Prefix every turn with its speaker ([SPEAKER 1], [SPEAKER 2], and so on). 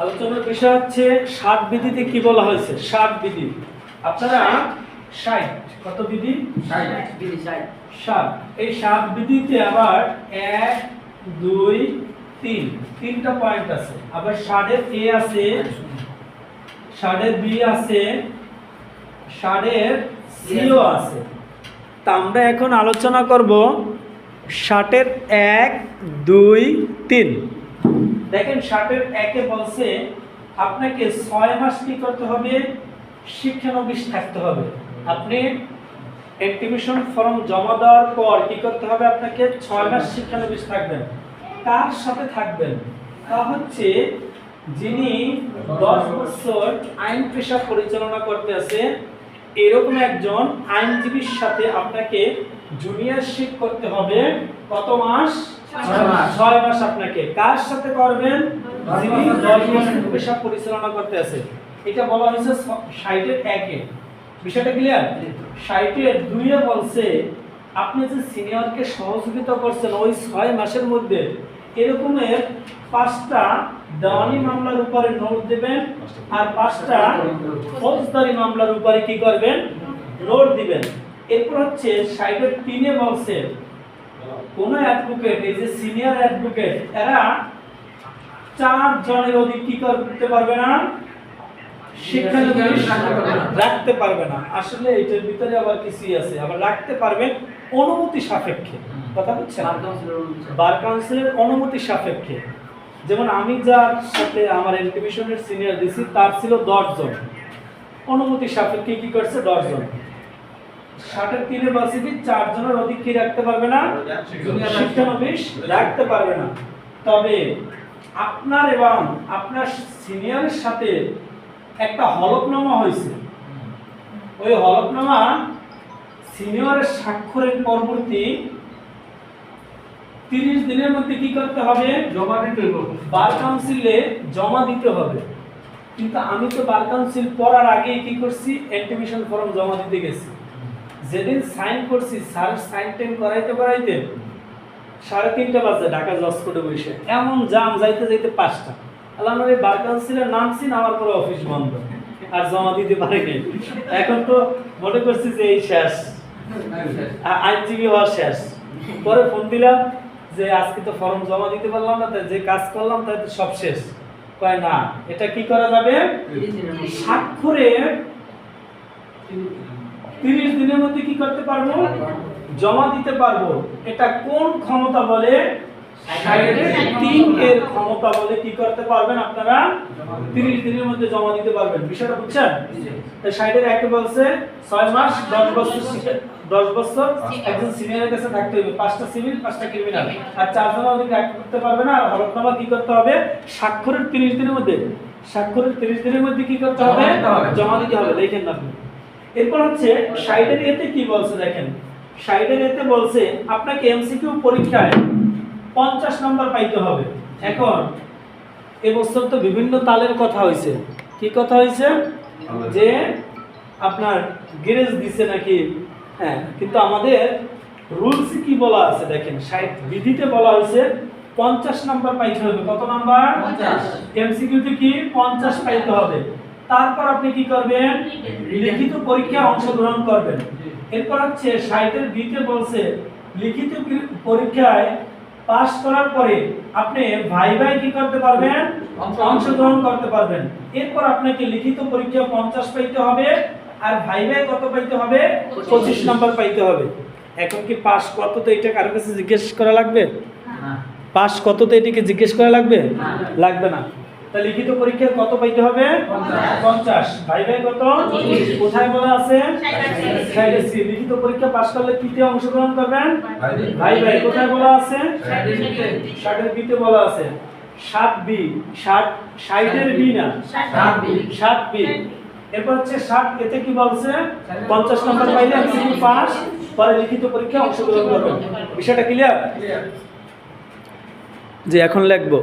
[SPEAKER 1] আলোচনার বিষয় হচ্ছে ষাট বিধিতে কি বলা হয়েছে? ষাট বিধি। আপনারা ষাট। কত বিধি? ষাট। এই ষাট বিধিতে আবার এক দুই তিন। তিনটা পয়েন্ট আছে। আবার ষাটের এ আছে ষাটের বি আছে ষাটের সিও আছে। তা আমরা এখন আলোচনা করব ষাটের এক, দুই, তিন। দেখেন ষাটের একে বলছে, আপনাকে ছয় মাস কি করতে হবে? শিক্ষানবিশ থাকতে হবে। আপনি অ্যাক্টিভিশন ফর্ম জমা দেওয়ার পর কি করতে হবে আপনাকে? ছয় মাস শিক্ষানবিশ থাকবেন। কার সাথে থাকবেন। তা হচ্ছে, যিনি দশ বছর আইন পেশা পরিচালনা করতে আছে, এরকম একজন আইনজীবীর সাথে আপনাকে জুনিয়রশিপ করতে হবে কত মাস?
[SPEAKER 2] ছয় মাস।
[SPEAKER 1] আপনাকে। কার সাথে করবেন? যিনি দশ বছর পেশা পরিচালনা করতে আছে। এটা বলা হয়েছে সাইটের একে। বিষয়টা ক্লিয়ার সাইটের দুইয়ে বলছে আপনি যে সিনিয়রকে সহযোগিতা করছেন ওই ছয় মাসের মধ্যে এরকমের পাঁচটা দেওয়ানি মামলার উপরে নোট দেবেন আর পাঁচটা ফৌজদারি মামলার উপরে কি করবেন? নোট দিবেন। এরপর হচ্ছে সাইডের তিনে বলছে কোন অ্যাডভোকেট এই যে সিনিয়র অ্যাডভোকেট এরা চার জনের অধিক কি করতে পারবে না? রাখতে পারবে না। আসলে এটার ভিতরে আবার কিছুই আছে। আবার রাখতে পারবে অনুমতি সাপেক্ষে। কথা বুঝছেন? বার কাউন্সিলের অনুমতি সাপেক্ষে। যেমন আমি যার সাথে আমার এডুকেশনের সিনিয়র দিছি তার ছিল দশ জন অনুমতি সাপেক্ষে কি করছে? দশ জন ষাটের তিনে বলছে কি চার জনের অধিক কি রাখতে পারবে না শিক্ষানবিশ রাখতে পারবে না। তবে আপনার এবং আপনার সিনিয়রের সাথে একটা হলফনামা হয়েছে। ওই হলফনামা সিনিয়রের স্বাক্ষরের পরবর্তী তিরিশ দিনের মধ্যে কি করতে হবে?
[SPEAKER 2] জমা দিতে হবে।
[SPEAKER 1] বার কাউন্সিলে জমা দিতে হবে। কিন্তু আমি তো বার কাউন্সিল পড়ার আগেই কি করছি? অ্যাক্টিভিশন ফর্ম জমা দিতে গেছি। যেদিন সাইন করছি স্যার সাইন টাইম করাইতে করাইতে সাড়ে তিনটা বাজে ঢাকা জজ কোর্টে বসে। এমন জাম যাইতে যাইতে পাঁচটা। আল্লাহ আমার এই বার কাউন্সিলের নামছি নামার পরে অফিস বন্ধ। আর জমা দিতে পারিনি এখন তো মনে করছি যে এই শেষ। আইনজীবী হওয়া শেষ। পরে ফোন দিলাম যে আজকে তো ফর্ম জমা দিতে পারলাম না তাই যে কাজ করলাম তাই তো সব শেষ। কয় না এটা কি করা যাবে? স্বাক্ষরে তিরিশ দিনের মধ্যে কি করতে পারব? জমা দিতে পারব। এটা কোন ক্ষমতা বলে? তিন এর ক্ষমতা বলে কি করতে পারবেন আপনারা? তিরিশ দিনের মধ্যে জমা দিতে পারবেন। বিষয়টা বুঝছেন? সাইডের একে বলছে ছয় মাস দশ বছর দশ বছর একজন সিনিয়রের কাছে থাকতে হবে। পাঁচটা সিভিল পাঁচটা ক্রিমিনাল আর চারজন এক করতে পারবে না। আর হলফনামা কি করতে হবে? স্বাক্ষরের তিরিশ দিনের মধ্যে। স্বাক্ষরের তিরিশ দিনের মধ্যে কি করতে হবে।
[SPEAKER 2] জমা দিতে হবে।
[SPEAKER 1] দেখেন না আপনি। এরপর হচ্ছে সাইডের এতে কি বলছে দেখেন? সাইডের এতে বলছে আপনাকে এমসিকিউ পরীক্ষায় পঞ্চাশ নম্বর পাইতে হবে। এখন এবছর তো বিভিন্ন তালের কথা হয়েছে কি কথা হয়েছে যে আপনার গ্যারেজ দিছে নাকি? হ্যাঁ কিন্তু আমাদের রুলস কি বলা আছে দেখেন? সাইড বিধিতে বলা হয়েছে পঞ্চাশ নাম্বার পাইতে হবে। কত নাম্বার?
[SPEAKER 2] পঞ্চাশ।
[SPEAKER 1] এমসিকিউতে কি? পঞ্চাশ পাইতে হবে। তারপর আপনি কি করবেন? লিখিত পরীক্ষায় অংশগ্রহণ করবেন। এরপর হচ্ছে সাইটের বিতে বলছে লিখিত পরীক্ষায় পাস করার পরে আপনি ভাই ভাই কি করতে পারবেন? অংশগ্রহণ করতে পারবেন। এরপর আপনাকে লিখিত পরীক্ষা পঞ্চাশ পাইতে হবে আর ভাই ভাই কত পাইতে হবে? পঁচিশ নাম্বার পাইতে হবে। এখন কি পাস কত তো এটা কারও কাছে জিজ্ঞেস করা লাগবে? পাস কত তো এটিকে জিজ্ঞেস করা লাগবে। লাগবে না। তা লিখিত পরীক্ষায় কত পাইতে হবে?
[SPEAKER 2] পঞ্চাশ।
[SPEAKER 1] ভাই ভাই কত? কোথায় বলা আছে। লিখিত পরীক্ষা পাস করলে কিতে অংশগ্রহণ করবেন?
[SPEAKER 3] ভাই
[SPEAKER 1] ভাই। ভাই কোথায় বলা আছে? ষাটের বিতে বলা আছে। সাত বি ষাট ষাটের বি না?
[SPEAKER 2] সাত বি।
[SPEAKER 1] ষাট বি। এরপর হচ্ছে ষাট এতে কি বলছে? পঞ্চাশ নম্বর পাইলে এমসিকিউ পাস পরে লিখিত পরীক্ষা অংশগ্রহণ করবেন। বিষয়টা ক্লিয়ার যে এখন লিখব।